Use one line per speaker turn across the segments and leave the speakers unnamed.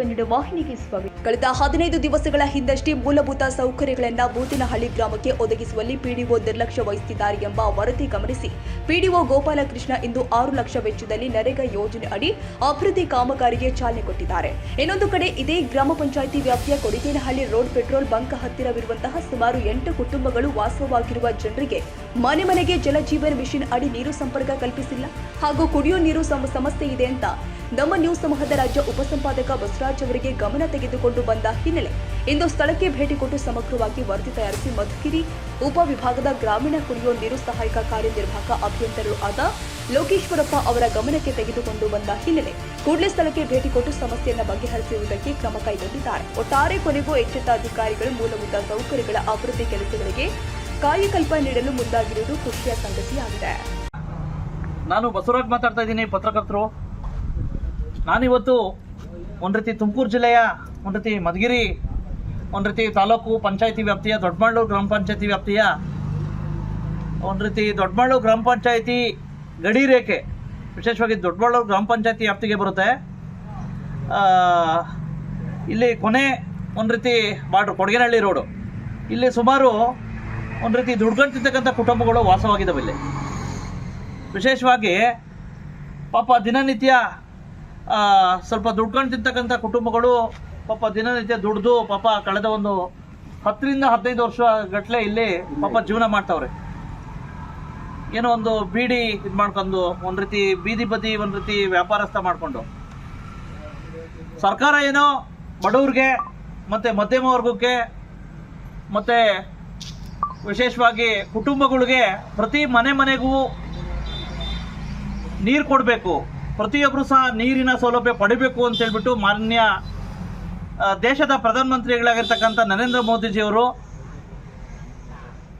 ಕನ್ನಡ ವಾಹಿನಿಗೆ ಸ್ವಾಗತ. ಕಳೆದ ಹದಿನೈದು ದಿವಸಗಳ ಹಿಂದಷ್ಟೇ ಮೂಲಭೂತ ಸೌಕರ್ಯಗಳನ್ನ ಬೂತಿನಹಳ್ಳಿ ಗ್ರಾಮಕ್ಕೆ ಒದಗಿಸುವಲ್ಲಿ ಪಿಡಿಒ ನಿರ್ಲಕ್ಷ್ಯ ವಹಿಸಿದ್ದಾರೆ ಎಂಬ ವರದಿ ಗಮನಿಸಿ, ಪಿಡಿಒ ಗೋಪಾಲಕೃಷ್ಣ ಇಂದು ಆರು ಲಕ್ಷ ವೆಚ್ಚದಲ್ಲಿ ನರೇಗಾ ಯೋಜನೆ ಅಡಿ ಅಭಿವೃದ್ಧಿ ಕಾಮಗಾರಿಗೆ ಚಾಲನೆ ಕೊಟ್ಟಿದ್ದಾರೆ. ಇನ್ನೊಂದು ಕಡೆ ಇದೇ ಗ್ರಾಮ ಪಂಚಾಯಿತಿ ವ್ಯಾಪ್ತಿಯ ಕೊಡಿಗೇನಹಳ್ಳಿ ರೋಡ್ ಪೆಟ್ರೋಲ್ ಬಂಕ್ ಹತ್ತಿರವಿರುವಂತಹ ಸುಮಾರು ಎಂಟು ಕುಟುಂಬಗಳು ವಾಸವಾಗಿರುವ ಜನರಿಗೆ ಮನೆ ಮನೆಗೆ ಜಲಜೀವನ ಮಿಷನ್ ಅಡಿ ನೀರು ಸಂಪರ್ಕ ಕಲ್ಪಿಸಿಲ್ಲ ಹಾಗೂ ಕುಡಿಯುವ ನೀರು ಸಮ, ಸಮಸ್ಯೆ ಇದೆ ಅಂತ ನಮ್ಮ ನ್ಯೂಸ್ ಸಮೂಹದ ರಾಜ್ಯ ಉಪಸಂಪಾದಕ ಬಸವರಾಜ್ ಅವರಿಗೆ ಗಮನ ತೆಗೆದುಕೊಂಡು ಬಂದ ಹಿನ್ನೆಲೆ ಇಂದು ಸ್ಥಳಕ್ಕೆ ಭೇಟಿ ಕೊಟ್ಟು ಸಮಗ್ರವಾಗಿ ವರದಿ ತಯಾರಿಸಿ ಮಧುಗಿರಿ ಉಪವಿಭಾಗದ ಗ್ರಾಮೀಣ ಕುಡಿಯುವ ನೀರು ಸಹಾಯಕ ಕಾರ್ಯನಿರ್ವಾಹಕ ಅಭಿಯಂತರರು ಆದ ಲೋಕೇಶ್ವರಪ್ಪ ಅವರ ಗಮನಕ್ಕೆ ತೆಗೆದುಕೊಂಡು ಬಂದ ಹಿನ್ನೆಲೆ ಕೂಡಲೇ ಸ್ಥಳಕ್ಕೆ ಭೇಟಿ ಕೊಟ್ಟು ಸಮಸ್ಯೆಯನ್ನು ಬಗೆಹರಿಸುವುದಕ್ಕೆ ಕ್ರಮ ಕೈಗೊಂಡಿದ್ದಾರೆ. ಒಟ್ಟಾರೆ ಕೊನೆಗೂ ಎಚ್ಚೆತ್ತ ಅಧಿಕಾರಿಗಳು ಮೂಲಭೂತ ಸೌಕರ್ಯಗಳ ಅಭಿವೃದ್ಧಿ ಕೆಲಸಗಳಿಗೆ ಕಾಯಕಲ್ಪ ನೀಡಲು ಮುಂದಾಗಿರುವುದು ಖುಷಿಯ ಸಂಗತಿಯಾಗಿದೆ.
ನಾನು ಬಸವರಾಜ್ ಮಾತಾಡ್ತಾ ಇದ್ದೀನಿ, ಪತ್ರಕರ್ತರು. ನಾನಿವತ್ತು ಒಂದು ರೀತಿ ತುಮಕೂರು ಜಿಲ್ಲೆಯ ಒಂದು ರೀತಿ ಮಧುಗಿರಿ, ಒಂದು ರೀತಿ ತಾಲೂಕು ಪಂಚಾಯತಿ ವ್ಯಾಪ್ತಿಯ ದೊಡ್ಡಮಳ್ಳೂರು ಗ್ರಾಮ ಪಂಚಾಯತಿ ವ್ಯಾಪ್ತಿಯ ಒಂದು ರೀತಿ ದೊಡ್ಡಮಳ್ಳೂರು ಗ್ರಾಮ ಪಂಚಾಯತಿ ಗಡಿ ರೇಖೆ, ವಿಶೇಷವಾಗಿ ದೊಡ್ಡಮಳ್ಳೂರು ಗ್ರಾಮ ಪಂಚಾಯತಿ ವ್ಯಾಪ್ತಿಗೆ ಬರುತ್ತೆ. ಇಲ್ಲಿ ಕೊನೆ ಒಂದು ರೀತಿ ಬಾರ್ಡ್ರು, ಕೊಡಗೇನಹಳ್ಳಿ ರೋಡು. ಇಲ್ಲಿ ಸುಮಾರು ಒಂದು ರೀತಿ ದುಡ್ಕೊಂತಿರ್ತಕ್ಕಂಥ ಕುಟುಂಬಗಳು ವಾಸವಾಗಿದ್ದಾವೆ ಇಲ್ಲಿ. ವಿಶೇಷವಾಗಿ ಪಾಪ ದಿನನಿತ್ಯ ಸ್ವಲ್ಪ ದುಡ್ಕೊಂಡು ತಿಂತಕ್ಕಂಥ ಕುಟುಂಬಗಳು ಪಾಪ ದಿನನಿತ್ಯ ದುಡ್ದು ಪಾಪ ಕಳೆದ ಒಂದು ಹತ್ತರಿಂದ ಹದಿನೈದು ವರ್ಷ ಗಟ್ಟಲೆ ಇಲ್ಲಿ ಪಾಪ ಜೀವನ ಮಾಡ್ತಾವ್ರೆ. ಏನೋ ಒಂದು ಬೀಡಿ ಇದು ಮಾಡ್ಕೊಂಡು, ಒಂದು ರೀತಿ ಬೀದಿ ಬದಿ, ಒಂದು ರೀತಿ ವ್ಯಾಪಾರಸ್ಥ ಮಾಡಿಕೊಂಡು. ಸರ್ಕಾರ ಏನೋ ಬಡವ್ರಿಗೆ ಮತ್ತು ಮಧ್ಯಮ ವರ್ಗಕ್ಕೆ ಮತ್ತು ವಿಶೇಷವಾಗಿ ಕುಟುಂಬಗಳಿಗೆ ಪ್ರತಿ ಮನೆ ಮನೆಗೂ ನೀರು ಕೊಡಬೇಕು. ಪ್ರತಿಯೊಬ್ಬರು ಸಹ ನೀರಿನ ಸೌಲಭ್ಯ ಪಡಿಬೇಕು ಅಂತ ಹೇಳ್ಬಿಟ್ಟು ಮಾನ್ಯ ದೇಶದ ಪ್ರಧಾನಮಂತ್ರಿಗಳಾಗಿರ್ತಕ್ಕಂಥ ನರೇಂದ್ರ ಮೋದಿಜಿಯವರು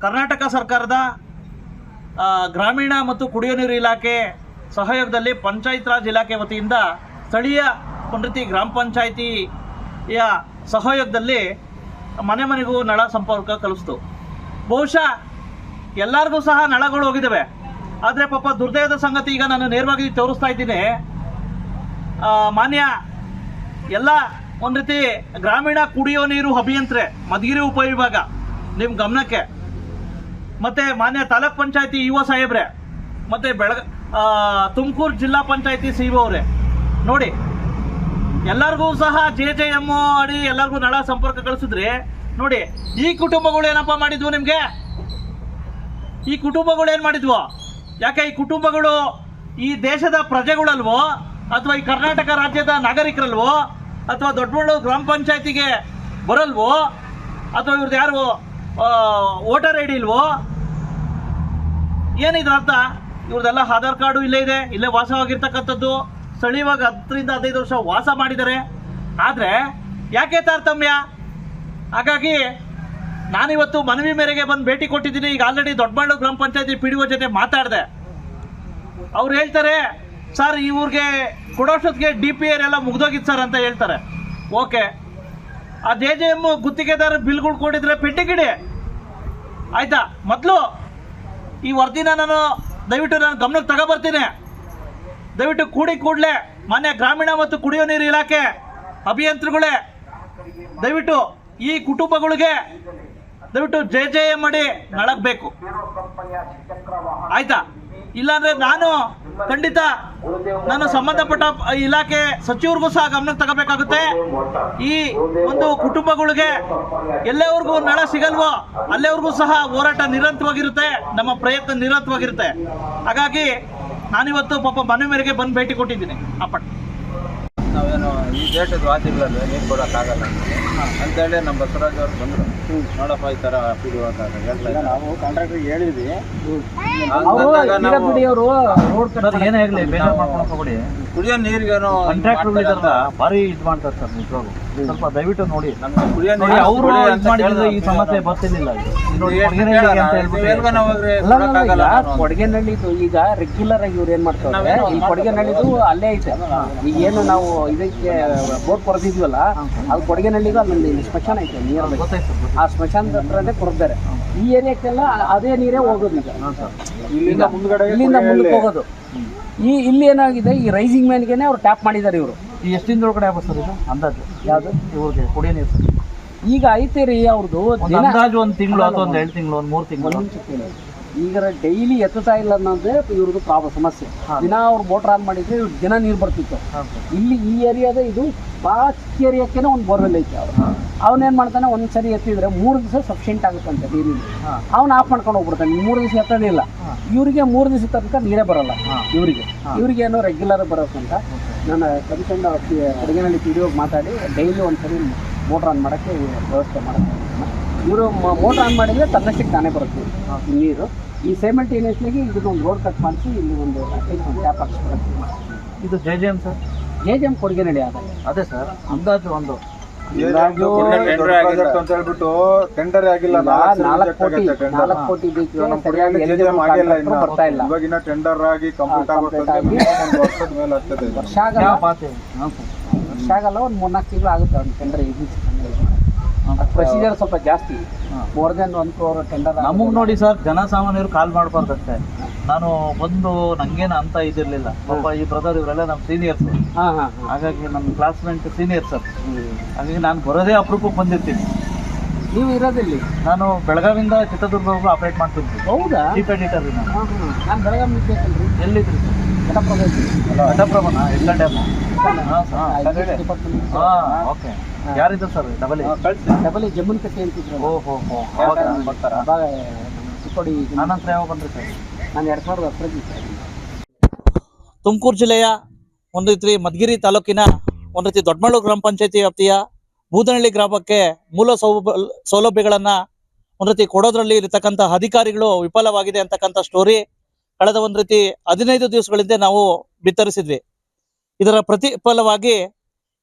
ಕರ್ನಾಟಕ ಸರ್ಕಾರದ ಗ್ರಾಮೀಣ ಮತ್ತು ಕುಡಿಯುವ ನೀರು ಇಲಾಖೆ ಸಹಯೋಗದಲ್ಲಿ ಪಂಚಾಯತ್ ರಾಜ್ ಇಲಾಖೆ ವತಿಯಿಂದ ಸ್ಥಳೀಯ ಒಂದು ಗ್ರಾಮ ಪಂಚಾಯಿತಿಯ ಸಹಯೋಗದಲ್ಲಿ ಮನೆ ಮನೆಗೂ ನಳ ಸಂಪರ್ಕ ಕಲಿಸ್ತು. ಬಹುಶಃ ಎಲ್ಲರಿಗೂ ಸಹ ನಳಗಳು ಹೋಗಿದ್ದಾವೆ ಆದರೆ ಪಾಪ ದುರ್ದೈವದ ಸಂಗತಿ ಈಗ ನಾನು ನೇರವಾಗಿ ತೋರಿಸ್ತಾ ಇದ್ದೀನಿ. ಮಾನ್ಯ, ಎಲ್ಲ ಒಂದು ರೀತಿ ಗ್ರಾಮೀಣ ಕುಡಿಯೋ ನೀರು ಅಭಿಯಂತ್ರೆ, ಮಧುಗಿರಿ ಉಪವಿಭಾಗ ನಿಮ್ಮ ಗಮನಕ್ಕೆ. ಮತ್ತು ಮಾನ್ಯ ತಾಲೂಕ್ ಪಂಚಾಯತಿ ಇ ಒ ಸಾಹೇಬ್ರೆ, ಮತ್ತು ಬೆಳಗ ತುಮಕೂರು ಜಿಲ್ಲಾ ಪಂಚಾಯತಿ ಸಿ ಅವರೇ. ನೋಡಿ, ಎಲ್ಲರಿಗೂ ಸಹ ಜೆ ಜೆ ಎಂ ಅಡಿ ಎಲ್ಲರಿಗೂ ನಳ ಸಂಪರ್ಕ ಕಳಿಸಿದ್ರಿ, ನೋಡಿ, ಈ ಕುಟುಂಬಗಳು ಏನಪ್ಪ ಮಾಡಿದ್ವು ನಿಮಗೆ? ಈ ಕುಟುಂಬಗಳು ಏನು ಮಾಡಿದ್ವು? ಯಾಕೆ ಈ ಕುಟುಂಬಗಳು ಈ ದೇಶದ ಪ್ರಜೆಗಳಲ್ವೋ ಅಥವಾ ಈ ಕರ್ನಾಟಕ ರಾಜ್ಯದ ನಾಗರಿಕರಲ್ವೋ ಅಥವಾ ದೊಡ್ಡಬಳ್ಳೂರು ಗ್ರಾಮ ಪಂಚಾಯತಿಗೆ ಬರಲ್ವೋ ಅಥವಾ ಇವ್ರದ್ದು ಯಾರು ವೋಟರ್ ಐ ಡಿ ಇಲ್ವೋ? ಏನಿದ್ರ ಅರ್ಥ? ಇವ್ರದೆಲ್ಲ ಆಧಾರ್ ಕಾರ್ಡು ಇಲ್ಲೇ ಇದೆ, ಇಲ್ಲೇ ವಾಸವಾಗಿರ್ತಕ್ಕಂಥದ್ದು. ಸ್ಥಳೀಯವಾಗಿ ಹತ್ತರಿಂದ ಹದಿನೈದು ವರ್ಷ ವಾಸ ಮಾಡಿದ್ದಾರೆ. ಆದರೆ ಯಾಕೆ ತಾರತಮ್ಯ? ಹಾಗಾಗಿ ನಾನಿವತ್ತು ಮನವಿ ಮೇರೆಗೆ ಬಂದು ಭೇಟಿ ಕೊಟ್ಟಿದ್ದೀನಿ. ಈಗ ಆಲ್ರೆಡಿ ದೊಡ್ಡಬಳ್ಳೂರು ಗ್ರಾಮ ಪಂಚಾಯತಿ ಪಿ ಡಿ ಜೊತೆ ಮಾತಾಡಿದೆ. ಅವ್ರು ಹೇಳ್ತಾರೆ, ಸರ್ ಇವ್ರಿಗೆ ಕೊಡೋಷ್ಟೊತ್ತಿಗೆ ಡಿ ಪಿ ಆರ್ ಎಲ್ಲ ಮುಗ್ದೋಗಿತ್ತು ಸರ್ ಅಂತ ಹೇಳ್ತಾರೆ. ಓಕೆ. ಆ ಜೆ ಜೆ ಎಂ ಗುತ್ತಿಗೆದಾರ ಬಿಲ್ಗಳು ಕೊಟ್ಟಿದ್ರೆ ಪೆಟ್ಟಿಗಿಡಿ ಆಯ್ತಾ? ಮೊದಲು ಈ ವರದಿನ ನಾನು ದಯವಿಟ್ಟು ನಾನು ಗಮನಕ್ಕೆ ತಗೋಬರ್ತೀನಿ. ದಯವಿಟ್ಟು ಕೂಡಿ ಕೂಡಲೇ ಮನೆ ಗ್ರಾಮೀಣ ಮತ್ತು ಕುಡಿಯೋ ನೀರು ಇಲಾಖೆ ಅಭಿಯಂತರುಗಳೇ, ದಯವಿಟ್ಟು ಈ ಕುಟುಂಬಗಳಿಗೆ ದಯವಿಟ್ಟು ಜೆ ಜೆ ಎ ಮಾಡಿ ನಳಗ್ಬೇಕು. ಆಯ್ತಾ? ಇಲ್ಲಾಂದ್ರೆ ನಾನು ಖಂಡಿತ ನಾನು ಸಂಬಂಧಪಟ್ಟ ಇಲಾಖೆ ಸಚಿವರಿಗೂ ಸಹ ಗಮನ ತಗೋಬೇಕಾಗುತ್ತೆ. ಈ ಒಂದು ಕುಟುಂಬಗಳಿಗೆ ಎಲ್ಲವರೆಗೂ ನಳ ಸಿಗಲ್ವೋ ಅಲ್ಲೇವರೆಗೂ ಸಹ ಹೋರಾಟ ನಿರಂತರವಾಗಿರುತ್ತೆ, ನಮ್ಮ ಪ್ರಯತ್ನ ನಿರಂತರವಾಗಿರುತ್ತೆ. ಹಾಗಾಗಿ ನಾನಿವತ್ತು ಪಾಪ ಮನೆ ಮೇರೆಗೆ ಬಂದು ಭೇಟಿ ಕೊಟ್ಟಿದ್ದೀನಿ. ಅಪ್ಪ
ನಾವೇನು ಈ ದೇಶದ ವಾಸಿಗಳಲ್ಲಿ ನೀರು ಕೊಡೋಕ್ಕಾಗಲ್ಲ. ಅಂತೇಳಿ ನಮ್ಮ ಬಸವರಾಜ್ ಅವ್ರು ಬಂದರು. ನೋಡಪ್ಪ ಈ ಥರ ಪಿ ಡಿ ಅಂತ ಹೇಳ್ತಾ ಇದ್ದಾರೆ.
ನಾವು ಕಾಂಟ್ರಾಕ್ಟರ್ ಹೇಳಿದ್ವಿ.
ಏನೇ ಆಗಲಿ ಬೇಜಾರು ಮಾಡ್ಕೊಳಕ್ ಹೋಗ್ಬೇಡಿ.
ಕುಡಿಯೋ ನೀರಿಗೇನು
ಕಾಂಟ್ರಾಕ್ಟರ್ಗಳಿದಾರಲ್ಲ ಭಾರಿ ಇದು ಮಾಡ್ತಾರೆ ಸರ್ ನಿಜವಾಗ್ಲು. ಸ್ವಲ್ಪ ದಯವಿಟ್ಟು ನೋಡಿ.
ನಮ್ಗೆ ಕುಡಿಯೋ ನೀರು
ಅವರು ಇದು ಮಾಡಿದ್ರೆ ಈ ಸಮಸ್ಯೆ ಬರ್ತಿರ್ಲಿಲ್ಲ ಇದು.
ಕೊಡಗೇನಹಳ್ಳಿದು ಈಗ ರೆಗ್ಯುಲರ್ ಆಗಿ ಇವ್ರು ಏನ್ ಮಾಡ್ತಾರೆ? ಈ ಕೊಡಗೇನಹಳ್ಳಿದು ಅಲ್ಲೇ ಐತೆ. ಈಗ ಏನು ನಾವು ಇದಕ್ಕೆ ಬೋಟ್ ಕೊರೆದಿದ್ವಲ್ಲ ಅದು ಕೊಡಗೇನಹಳ್ಳಿಗೂ ಅಲ್ಲಿ ಸ್ಮಶಾನ ಐತೆ ನೀರ್ ಆ ಸ್ಮಶಾನದ ಹತ್ರನೇ ಕೊಡ್ತಾರೆ. ಈ ಏರಿಯಾಕ್ಕೆಲ್ಲ ಅದೇ ನೀರೇ ಹೋಗೋದು ಈಗ.
ಇಲ್ಲಿಂದ ಮುಂದ್ಗಡೆ
ಇಲ್ಲಿಂದ ಮುಂದಕ್ಕೆ ಹೋಗೋದು. ಈ ಇಲ್ಲಿ ಏನಾಗಿದೆ ಈ ರೈಸಿಂಗ್ ಮ್ಯಾನ್ಗೆನೆ ಅವ್ರು ಟ್ಯಾಪ್ ಮಾಡಿದ್ದಾರೆ ಇವರು.
ಎಷ್ಟು ದಿನದೊಳಗಡೆ ಆಗ್ಬೋದು ಸರ್ ಇದು? ಅಂದಾಜು?
ಯಾವುದು?
ಇವ್ರಿಗೆ ಕುಡಿಯೋ ನೀರು
ಈಗ ಐತೆ ರೀ ಅವ್ರದ್ದು
ಅಂದಾಜು ಒಂದು ತಿಂಗಳು ಅಥವಾ ಒಂದು ಎರಡು ತಿಂಗಳು ಒಂದು ಮೂರು ತಿಂಗಳು.
ಈಗ ಡೈಲಿ ಎತ್ತುತ್ತಾ ಇಲ್ಲ ಅನ್ನೋದೇ ಇವ್ರದ್ದು ಪ್ರಾಬ್ಲಮ್ ಸಮಸ್ಯೆ. ದಿನ ಅವ್ರು ಮೋಟರ್ ಆನ್ ಮಾಡಿದ್ರೆ ಇವ್ರು ದಿನ ನೀರು ಬರ್ತಿತ್ತು. ಇಲ್ಲಿ ಈ ಏರಿಯಾದ ಇದು ಭಾಳ ಏರಿಯಾಕ್ಕೆ ಒಂದು ಬೋರ್ವೆಲ್ ಐತೆ ಅವ್ರು. ಅವನೇನು ಮಾಡ್ತಾನೆ ಒಂದು ಸರಿ ಎತ್ತಿದ್ರೆ ಮೂರು ದಿವಸ ಸಫಿಷಿಯಂಟ್ ಆಗುತ್ತಂತೆ ನೀರಿನ. ಅವ್ನ ಆಫ್ ಮಾಡ್ಕೊಂಡು ಹೋಗ್ಬಿಡ್ತಾನೆ. ಮೂರು ದಿವಸ ಎತ್ತೋದಿಲ್ಲ. ಇವರಿಗೆ ಮೂರು ದಿವಸ ತನಕ ನೀರೇ ಬರಲ್ಲ. ಇವರಿಗೆ. ಇವರಿಗೆ ಏನೋ ರೆಗ್ಯುಲರ್ ಬರೋಕ್ಕಂತ ನಾನು ಕಮಿಷನ್ ಅಡುಗೆನಲ್ಲಿ ಪಿಡಿಯೋಗಿ ಮಾತಾಡಿ ಡೈಲಿ ಒಂದು ಸರಿ ಮೋಟ್ರ್ ಆನ್ ಮಾಡೋಕ್ಕೆ ವ್ಯವಸ್ಥೆ ಮಾಡ್ತಾರೆ ಇವರು ಮೋಟ್ರ್ ಆನ್ ಮಾಡಿದರೆ ತನ್ನಷ್ಟಕ್ಕೆ ತಾನೇ ಬರುತ್ತೆ ಈ ನೀರು. ಈ ಇದು ಒಂದು ರೋಡ್ ಕಟ್ ಮಾಡಿಸಿ ಇಲ್ಲಿ ಒಂದು ಅಟ್ಲೀಸ್ಟ್ ಒಂದು ಟ್ಯಾಪ್ ಹಾಕ್ಸ್ಕೊಡಕ್ಕೆ
ಇದು J J M sir
J J M ಕೊಡುಗೆ ನಡಿ ಆದಾಗ
ಅದೇ ಸರ್ ಅಂದಾಜು ಒಂದು.
ಹೇಳ್ಬಿಟ್ಟು ಟೆಂಡರ್ ಆಗಿಲ್ಲ
ನಾಲ್ಕು ಕೋಟಿ ನಾಲ್ಕು ಕೋಟಿ ಬರ್ತಾ ಇಲ್ಲ.
ಇವಾಗಿನ ಟೆಂಡರ್ ಆಗಿ ಕಂಪ್ಲೀಟ್. ಒಂದು ವರ್ಷದ ಮೇಲೆ ಆಗ್ತದೆ ಇದು.
ವರ್ಷ ಆಗಲ್ಲ. ಒಂದು ಮೂರ್ನಾಲ್ಕು ತಿಂಗಳು ಆಗುತ್ತೆ ಟೆಂಡರ್ ಟೆಂಡರ್ ಪ್ರೊಸೀಜರ್ ಸ್ವಲ್ಪ ಜಾಸ್ತಿ. More than one crore tender
ನಮಗೆ ನೋಡಿ ಸರ್ ಜನಸಾಮಾನ್ಯರು ಕಾಲ್ ಮಾಡಬಾರ್ದಂತೆ. ನಾನು ಬಂದು ನಂಗೇನು ಅಂತ ಇದಿರಲಿಲ್ಲ. ಪಾಪ ಈ ಬ್ರದರ್ ಇವರೆಲ್ಲ ನಮ್ಮ ಸೀನಿಯರ್ಸ್
ಹಾಂ ಹಾಂ
ಹಾಗಾಗಿ ನಮ್ಮ ಕ್ಲಾಸ್ಮೇಟ್ ಸೀನಿಯರ್ ಸರ್. ಹಾಗಾಗಿ ನಾನು ಬರೋದೇ ಅಪರೂಪಕ್ಕೆ ಬಂದಿರ್ತೀನಿ.
ನೀವು ಇರೋದಿಲ್ಲಿ?
ನಾನು ಬೆಳಗಾವಿಂದ ಚಿತ್ರದುರ್ಗವರೆಗೂ ಆಪರೇಟ್ ಮಾಡ್ತಿರ್ತೀನಿ
ಹೌದಾ?
ಚೀಫ್ ಎಡಿಟರ್ ನಾನು.
ಬೆಳಗಾವಿ
ಎಲ್ಲಿದ್ರಿ ಸರ್?
ಘಟಪ್ರದೇಶ
ಘಟಪ್ರಭನ ಎಲ್ಲ ಡ್ಯಾಮ್ ಓಕೆ. ಯಾರಿದ್ರು ಸರ್ ಡಬಲ್
ಹಾ,
ಡಬಲ್ ಜಮ್ಮುನ್ ಕಟ್ಟೆ ಅಂತಿದ್ರು
ಓ ಹೋ ಹೋ ಅವಾಗ
ಬರ್ತಾರಾ?
ಅವಾಗ ಚಿಕ್ಕೋಡಿ
ಆನಂತರ ಯಾವಾಗ ಬಂದ್ರಿ ಸರ್?
ನಾನು ಎರಡು ಸಾವಿರದ ಹತ್ತರಲ್ಲಿ ಸರ್.
ತುಮಕೂರು ಜಿಲ್ಲೆಯ ಒಂದು ರೀತಿ ಮಧುಗಿರಿ ತಾಲೂಕಿನ ಒಂದು ರೀತಿ ದೊಡ್ಡಮಳ್ಳು ಗ್ರಾಮ ಪಂಚಾಯತಿ ವ್ಯಾಪ್ತಿಯ ಬೂದನಹಳ್ಳಿ ಗ್ರಾಮಕ್ಕೆ ಮೂಲ ಸೌಲ ಸೌಲಭ್ಯಗಳನ್ನ ಒಂದು ರೀತಿ ಕೊಡೋದ್ರಲ್ಲಿ ಇರತಕ್ಕಂಥ ಅಧಿಕಾರಿಗಳು ವಿಫಲವಾಗಿದೆ ಅಂತಕ್ಕಂಥ ಸ್ಟೋರಿ ಕಳೆದ ಒಂದು ರೀತಿ ಹದಿನೈದು ದಿವಸಗಳಿಂದ ನಾವು ಬಿತ್ತರಿಸಿದ್ವಿ. ಇದರ ಪ್ರತಿಫಲವಾಗಿ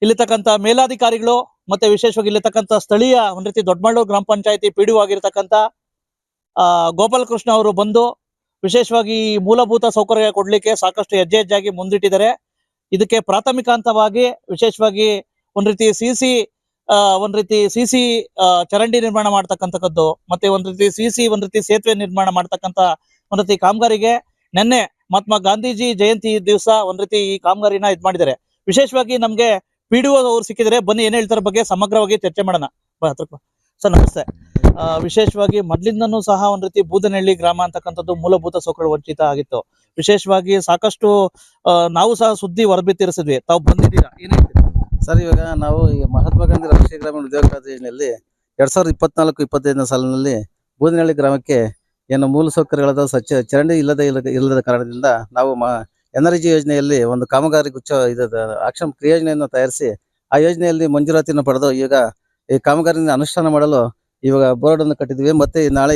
ಇಲ್ಲಿರ್ತಕ್ಕಂಥ ಮೇಲಾಧಿಕಾರಿಗಳು ಮತ್ತೆ ವಿಶೇಷವಾಗಿ ಇಲ್ಲಿರ್ತಕ್ಕಂಥ ಸ್ಥಳೀಯ ಒಂದು ರೀತಿ ದೊಡ್ಡಮಳ್ಳು ಗ್ರಾಮ ಪಂಚಾಯತಿ ಪಿ ಡಿ ಆಗಿರ್ತಕ್ಕಂಥ ಗೋಪಾಲಕೃಷ್ಣ ಅವರು ಬಂದು ವಿಶೇಷವಾಗಿ ಈ ಮೂಲಭೂತ ಸೌಕರ್ಯ ಕೊಡ್ಲಿಕ್ಕೆ ಸಾಕಷ್ಟು ಹೆಜ್ಜೆ ಹೆಜ್ಜೆಯಾಗಿ ಮುಂದಿಟ್ಟಿದ್ದಾರೆ. ಇದಕ್ಕೆ ಪ್ರಾಥಮಿಕ ಹಂತವಾಗಿ ವಿಶೇಷವಾಗಿ ಒಂದ್ ರೀತಿ ಸಿ ಸಿ ಒಂದ್ ರೀತಿ ಸಿ ಸಿ ಚರಂಡಿ ನಿರ್ಮಾಣ ಮಾಡ್ತಕ್ಕಂಥದ್ದು ಮತ್ತೆ ಒಂದ್ ರೀತಿ ಸಿ ಸಿ ಒಂದ್ ರೀತಿ ಸೇತುವೆ ನಿರ್ಮಾಣ ಮಾಡ್ತಕ್ಕಂಥ ಒಂದ್ ರೀತಿ ಕಾಮಗಾರಿಗೆ ನಿನ್ನೆ ಮಹಾತ್ಮ ಗಾಂಧೀಜಿ ಜಯಂತಿ ದಿವಸ ಒಂದ್ ರೀತಿ ಈ ಕಾಮಗಾರಿನ ಇದ್ ಮಾಡಿದ್ದಾರೆ. ವಿಶೇಷವಾಗಿ ನಮ್ಗೆ ಪಿ ಡಿ ಅವ್ರು ಸಿಕ್ಕಿದ್ರೆ ಬನ್ನಿ ಏನ್ ಹೇಳ್ತಾರ ಬಗ್ಗೆ ಸಮಗ್ರವಾಗಿ ಚರ್ಚೆ ಮಾಡೋಣ. ಸರ್, ನಮಸ್ತೆ. ವಿಶೇಷವಾಗಿ ಮೊದ್ಲಿಂದನೂ ಸಹ ಒಂದ್ ರೀತಿ ಬೂದನಹಳ್ಳಿ ಗ್ರಾಮ ಅಂತಕ್ಕಂಥದ್ದು ಮೂಲಭೂತ ಸೌಕರ್ಯ ವಂಚಿತ ಆಗಿತ್ತು. ವಿಶೇಷವಾಗಿ ಸಾಕಷ್ಟು ನಾವು ಸಹ ಸುದ್ದಿ ಹೊರಬಿತ್ತಿರಿಸಿದ್ವಿ. ತಾವು ಬಂದಿದ್ದೀರಾ? ಏನ್
ಸರ್, ಇವಾಗ ನಾವು ಈ ಮಹಾತ್ಮ ಗಾಂಧಿ ರಾಷ್ಟ್ರೀಯ ಗ್ರಾಮೀಣ ಉದ್ಯೋಗ ಖಾತೆ ಯೋಜನೆಯಲ್ಲಿ ಎರಡ್ ಸಾವಿರದ ಇಪ್ಪತ್ನಾಲ್ಕು, ಇಪ್ಪತ್ತೈದನೇ ಸಾಲಿನಲ್ಲಿ ಬೂದನಹಳ್ಳಿ ಗ್ರಾಮಕ್ಕೆ ಏನು ಮೂಲ ಸೌಕರ್ಯಗಳಾದ ಸ್ವಚ್ಛ ಚರಂಡಿ ಇಲ್ಲದ ಇಲ್ಲದ ಕಾರಣದಿಂದ ನಾವು ಮ ಎನರ್ಜಿ ಯೋಜನೆಯಲ್ಲಿ ಒಂದು ಕಾಮಗಾರಿ ಗುಚ್ಛ ಇದ ಆಕ್ಷನ್ ಕ್ರಿಯೋಜನೆಯನ್ನು ತಯಾರಿಸಿ ಆ ಯೋಜನೆಯಲ್ಲಿ ಮಂಜೂರಾತಿಯನ್ನು ಪಡೆದು ಈಗ ಈ ಕಾಮಗಾರಿಯನ್ನು ಅನುಷ್ಠಾನ ಮಾಡಲು ಇವಾಗ ಬೋರ್ಡ್ ಅನ್ನು ಕಟ್ಟಿದ್ವಿ ಮತ್ತೆ ನಾಳೆ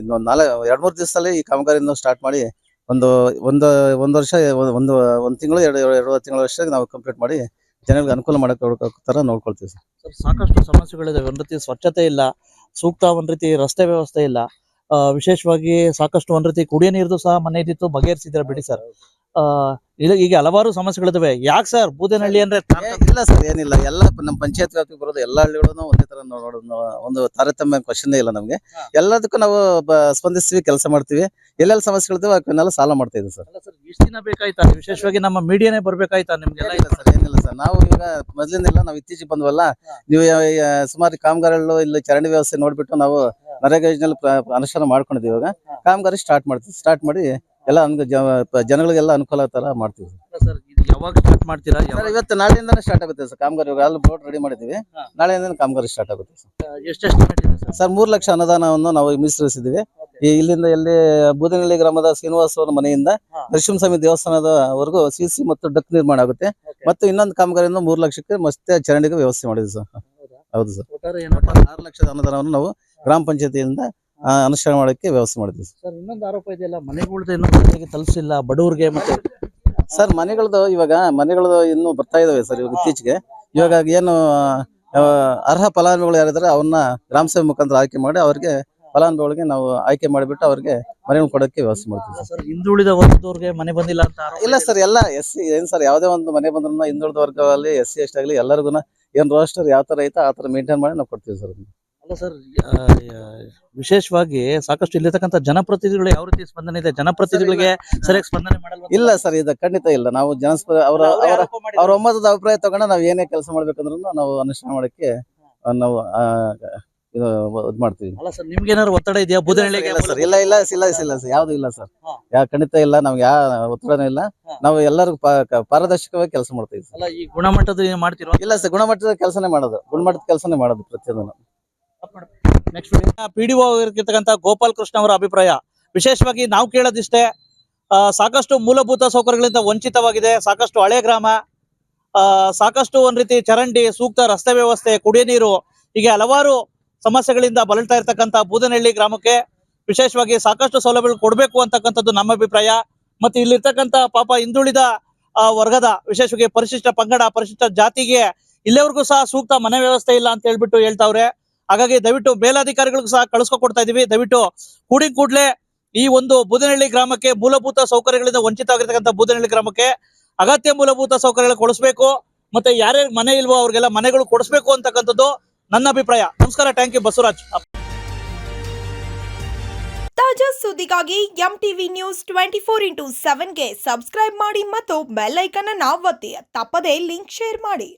ಇನ್ನೊಂದು ನಾಳೆ ಎರಡು ಮೂರು ದಿವಸದಲ್ಲಿ ಈ ಕಾಮಗಾರಿಯನ್ನು ಸ್ಟಾರ್ಟ್ ಮಾಡಿ ಒಂದು ಒಂದು ಒಂದು ವರ್ಷ, ಒಂದು ಒಂದು ತಿಂಗಳು, ಎರಡು ಎರಡು ತಿಂಗಳ ವರ್ಷ ನಾವು ಕಂಪ್ಲೀಟ್ ಮಾಡಿ ಜನಗಳಿಗೆ ಅನುಕೂಲ ಮಾಡಕ್ಕೆ ತರ ನೋಡ್ಕೊಳ್ತೀವಿ ಸರ್,
ಸಾಕಷ್ಟು ಸಮಸ್ಯೆಗಳಿದೆ. ಒಂದು ರೀತಿ ಸ್ವಚ್ಛತೆ ಇಲ್ಲ, ಸೂಕ್ತ ಒಂದು ರೀತಿ ರಸ್ತೆ ವ್ಯವಸ್ಥೆ ಇಲ್ಲ. ವಿಶೇಷವಾಗಿ ಸಾಕಷ್ಟು ಒಂದ್ ರೀತಿ ಕುಡಿಯ ನೀರ್ದು ಸಹ ಮನೆ ಇದ್ದಿತ್ತು ಬಗೆಹರಿಸಿದ್ರೆ ಬಿಡಿ ಸರ್. ಆ ಈಗ ಹಲವಾರು ಸಮಸ್ಯೆಗಳಿದಾವೆ. ಯಾಕೆ ಸರ್ ಬೂದನಹಳ್ಳಿ ಅಂದ್ರೆ
ಇಲ್ಲ ಸರ್ ಏನಿಲ್ಲ. ಎಲ್ಲ ನಮ್ಮ ಪಂಚಾಯತ್ ವ್ಯಾಪ್ತಿಗೆ ಬರೋದು ಎಲ್ಲ ಹಳ್ಳಿಗಳನ್ನು ಒಂದೇ ತರ ನೋಡೋದು ಒಂದು ತಾರತಮ್ಯ ಕ್ವಶನ್ ಇಲ್ಲ ನಮ್ಗೆ. ಎಲ್ಲದಕ್ಕೂ ನಾವು ಸ್ಪಂದಿಸ್ತೀವಿ ಕೆಲಸ ಮಾಡ್ತೀವಿ. ಎಲ್ಲೆಲ್ಲ ಸಮಸ್ಯೆಗಳಿದಾವೆ ಅವನ್ನೆಲ್ಲ ಸಾಲ ಮಾಡ್ತಾ ಇದ್ದೀವಿ ಸರ್.
ಇಷ್ಟು ದಿನ ಬೇಕಾಯ್ತಾ? ವಿಶೇಷವಾಗಿ ನಮ್ಮ ಮೀಡಿಯಾನೇ ಬರ್ಬೇಕಾಯ್ತಾ ನಿಮ್ಗೆಲ್ಲ?
ಇಲ್ಲ ಸರ್ ಏನಿಲ್ಲ ಸರ್. ನಾವು ಈಗ ಮೊದಲಿಂದ ನಾವು ಇತ್ತೀಚೆಗೆ ಬಂದ್ವಲ್ಲ ನೀವು ಸುಮಾರು ಕಾಮಗಾರಿಗಳು ಇಲ್ಲಿ ಚರಂಡಿ ವ್ಯವಸ್ಥೆ ನೋಡ್ಬಿಟ್ಟು ನಾವು ನರೇಗಾ ಯೋಜನೆ ಅನುಷ್ಠಾನ ಮಾಡ್ಕೊಂಡಿದ್ವಿ ಇವಾಗ. ಕಾಮಗಾರಿ ಸ್ಟಾರ್ಟ್ ಮಾಡ್ತೀವಿ. ಸ್ಟಾರ್ಟ್ ಮಾಡಿ ಎಲ್ಲ ಜನಗಳಿಗೆಲ್ಲ ಅನುಕೂಲ ತರ ಮಾಡ್ತೀವಿ.
ಯಾವಾಗ ಸ್ಟಾರ್ಟ್ ಮಾಡ್ತೀರಾ?
ಸರ್ ಇವತ್ತು ನಾಳೆಯಿಂದ ಸ್ಟಾರ್ಟ್ ಆಗುತ್ತೆ ಸರ್ ಕಾಮಗಾರಿ. ಇವಾಗ ಅಲ್ಲಿ ಬೋರ್ಡ್ ರೆಡಿ ಮಾಡಿದ್ದೀವಿ. ನಾಳೆಯಿಂದ ಕಾಮಗಾರಿ ಸ್ಟಾರ್ಟ್ ಆಗುತ್ತೆ ಸರ್.
ಸರ್
ಮೂರು ಲಕ್ಷ ಅನುದಾನವನ್ನು ನಾವು ಮೀಸಲಿಸಿದ್ದೀವಿ ಈ ಇಲ್ಲಿಂದ ಎಲ್ಲಿ ಬೂದನಹಳ್ಳಿ ಗ್ರಾಮದ ಶ್ರೀನಿವಾಸ ಅವರ ಮನೆಯಿಂದ. ನರಸಿಂಹಸ್ವಾಮಿ ದೇವಸ್ಥಾನದವರೆಗೂ ಸಿ ಸಿ ಮತ್ತು ಡಕ್ ನಿರ್ಮಾಣ ಆಗುತ್ತೆ. ಮತ್ತು ಇನ್ನೊಂದು ಕಾಮಗಾರಿಯಿಂದ ಮೂರು ಲಕ್ಷಕ್ಕೆ ಮತ್ತೆ ಚರಂಡಿಗೆ ವ್ಯವಸ್ಥೆ ಮಾಡಿದ್ವಿ ಸರ್. ಹೌದು ಸರ್
ಒಟ್ಟಾರೆ ಏನಪ್ಪ
ಆರು ಲಕ್ಷದ ಅನುದಾನವನ್ನು ನಾವು ಗ್ರಾಮ ಪಂಚಾಯತಿಯಿಂದ ಅನುಷ್ಠಾನ ಮಾಡೋಕ್ಕೆ ವ್ಯವಸ್ಥೆ ಮಾಡಿದ್ವಿ ಸರ್.
ಸರ್ ಇನ್ನೊಂದು ಆರೋಪ ಇದೆಯಲ್ಲ ಮನೆಗಳ್ದು ಇನ್ನೂ ಮನೆಗೆ ತಲುಪಿಸಿಲ್ಲ ಬಡವರಿಗೆ ಮತ್ತೆ
ಸರ್ ಮನೆಗಳದ್ದು ಇವಾಗ ಮನೆಗಳದ್ದು ಇನ್ನೂ ಬರ್ತಾ ಇದಾವೆ ಸರ್ ಇವಾಗ ಇತ್ತೀಚೆಗೆ ಇವಾಗ ಏನು ಅರ್ಹ ಫಲಾನುಭವಿಗಳು ಯಾರಿದ್ದಾರೆ ಅವನ್ನ ಗ್ರಾಮ ಸೇವೆ ಮುಖಾಂತರ ಆಯ್ಕೆ ಮಾಡಿ ಅವರಿಗೆ ಫಲಾನುಭವಿಗಳಿಗೆ ನಾವು ಆಯ್ಕೆ ಮಾಡಿಬಿಟ್ಟು ಅವ್ರಿಗೆ ಮನೆಗಳು ಕೊಡೋಕ್ಕೆ ವ್ಯವಸ್ಥೆ ಮಾಡ್ತೀವಿ ಸರ್.
ಸರ್ ಹಿಂದುಳಿದ ವರ್ಗದವ್ರಿಗೆ ಮನೆ ಬಂದಿಲ್ಲ ಅಂತ ಆರೋಪ
ಇಲ್ಲ ಸರ್ ಎಲ್ಲ ಎಸ್ ಸಿ ಏನ್ ಸರ್ ಯಾವುದೇ ಒಂದು ಮನೆ ಬಂದ್ರೂ ಹಿಂದುಳಿದ ವರ್ಗದಲ್ಲಿ ಎಸ್ ಸಿ ಎಷ್ಟಾಗಲಿ ಎಲ್ಲರಿಗೂ ಏನ್ ರೋಸ್ಟರ್ ಯಾವ ತರ ಐತೆ ಆ ತರ ಮೇಂಟೈನ್ ಮಾಡಿ ನಾವು ಕೊಡ್ತೀವಿ ಸರ್
ಅಲ್ಲ ಸರ್ ವಿಶೇಷವಾಗಿ ಸಾಕಷ್ಟು ಇಲ್ಲಿರ್ತಕ್ಕಂಥ ಜನಪ್ರತಿನಿಧಿಗಳು ಯಾವ ರೀತಿ ಸ್ಪಂದನೆ ಇದೆ? ಜನಪ್ರತಿನಿಧಿಗಳಿಗೆ ಸರಿಯಾಗಿ ಸ್ಪಂದನೆ ಮಾಡಲ್ಲ
ಇಲ್ಲ ಸರ್ ಇದು ಖಂಡಿತ ಇಲ್ಲ. ನಾವು ಜನಸ್ಪ ಅವರ ಅವರ ಅವ್ರ ಒಮ್ಮತದ ಅಭಿಪ್ರಾಯ ತಗೊಂಡು ನಾವು ಏನೇ ಕೆಲಸ ಮಾಡ್ಬೇಕಂದ್ರೂ ನಾವು ಅನುಷ್ಠಾನ ಮಾಡಕ್ಕೆ ನಾವು ಇದು ಇದ್ ಮಾಡ್ತೀವಿ.
ಅಲ್ಲ ಸರ್ ನಿಮ್ಗೆ ಏನಾದ್ರು ಒತ್ತಡ ಇದೆಯಾ? ಬುಧನಹಳ್ಳಿಗೆ
ಇಲ್ಲ ಸರ್ ಇಲ್ಲ ಇಲ್ಲ ಇಲ್ಲ ಇಲ್ಲ ಸರ್ ಯಾವ್ದು ಇಲ್ಲ ಸರ್. ಯಾ ಖಂಡಿತ ಇಲ್ಲ ನಮ್ಗೆ ಯಾವ ಒತ್ತಡನೂ ಇಲ್ಲ. ನಾವು ಎಲ್ಲರೂ ಪಾರದರ್ಶಕವಾಗಿ ಕೆಲಸ ಮಾಡ್ತೀವಿ ಸರ್.
ಅಲ್ಲ ಈ ಗುಣಮಟ್ಟದ ಏನ್ ಮಾಡ್ತಿರೋ?
ಇಲ್ಲ ಸರ್ ಗುಣಮಟ್ಟದ ಕೆಲಸನೇ ಮಾಡೋದು. ಗುಣಮಟ್ಟದ ಕೆಲಸನೇ ಮಾಡೋದು ಪ್ರತಿಯೊಂದು
ನೆಕ್ಸ್ಟ್ ಪಿ ಡಿ ಇರ್ತಕ್ಕಂಥ ಗೋಪಾಲ್ ಕೃಷ್ಣ ಅವರ ಅಭಿಪ್ರಾಯ. ವಿಶೇಷವಾಗಿ ನಾವು ಕೇಳೋದಿಷ್ಟೇ ಆ, ಸಾಕಷ್ಟು ಮೂಲಭೂತ ಸೌಕರ್ಯಗಳಿಂದ ವಂಚಿತವಾಗಿದೆ. ಸಾಕಷ್ಟು ಹಳೆ ಗ್ರಾಮ ಆ, ಸಾಕಷ್ಟು ಒಂದ್ ರೀತಿ ಚರಂಡಿ ಸೂಕ್ತ ರಸ್ತೆ ವ್ಯವಸ್ಥೆ ಕುಡಿಯ ನೀರು ಹೀಗೆ ಹಲವಾರು ಸಮಸ್ಯೆಗಳಿಂದ ಬಳಲ್ತಾ ಇರ್ತಕ್ಕಂಥ ಬೂದನಹಳ್ಳಿ ಗ್ರಾಮಕ್ಕೆ ವಿಶೇಷವಾಗಿ ಸಾಕಷ್ಟು ಸೌಲಭ್ಯಗಳು ಕೊಡಬೇಕು ಅಂತಕ್ಕಂಥದ್ದು ನಮ್ಮ ಅಭಿಪ್ರಾಯ. ಮತ್ತು ಇಲ್ಲಿರ್ತಕ್ಕಂಥ ಪಾಪ ಹಿಂದುಳಿದ ವರ್ಗದ, ವಿಶೇಷವಾಗಿ ಪರಿಶಿಷ್ಟ ಪಂಗಡ, ಪರಿಶಿಷ್ಟ ಜಾತಿಗೆ ಇಲ್ಲಿವರೆಗೂ ಸಹ ಸೂಕ್ತ ಮನೆ ವ್ಯವಸ್ಥೆ ಇಲ್ಲ ಅಂತ ಹೇಳ್ಬಿಟ್ಟು ಹೇಳ್ತಾವ್ರೆ. ಹಾಗಾಗಿ ದಯವಿಟ್ಟು ಮೇಲಾಧಿಕಾರಿಗಳಿಗೂ ಸಹ ಕಳಿಸ್ಕೊಡ್ತಾ ಇದೀವಿ. ದಯವಿಟ್ಟು ಕೂಡಿ ಕೂಡ್ಲೆ ಈ ಒಂದು ಬೂದನಹಳ್ಳಿ ಗ್ರಾಮಕ್ಕೆ ಮೂಲಭೂತ ಸೌಕರ್ಯಗಳಿಂದ ವಂಚಿತ ಆಗಿರ್ತಕ್ಕಂಥ ಬೂದನಹಳ್ಳಿ ಗ್ರಾಮಕ್ಕೆ ಅಗತ್ಯ ಮೂಲಭೂತ ಸೌಕರ್ಯಗಳು ಕೊಡಿಸ್ಬೇಕು. ಮತ್ತೆ ಯಾರ್ಯಾರು ಮನೆ ಇಲ್ವೋ ಅವ್ರಿಗೆಲ್ಲ ಮನೆಗಳು ಕೊಡಿಸ್ಬೇಕು ಅಂತಕ್ಕಂಥದ್ದು ನನ್ನ ಅಭಿಪ್ರಾಯ. ನಮಸ್ಕಾರ ಥ್ಯಾಂಕ್ ಯು ಬಸವರಾಜ್.
ತಾಜಾ ಸುದ್ದಿಗಾಗಿ M TV news twenty four into ಸೆವೆನ್ಗೆ subscribe ಮಾಡಿ ಮತ್ತು ಬೆಲ್ ಐಕನ್ ಅನ್ನು ಒತ್ತಿ. ತಪ್ಪದೇ ಲಿಂಕ್ ಶೇರ್ ಮಾಡಿ.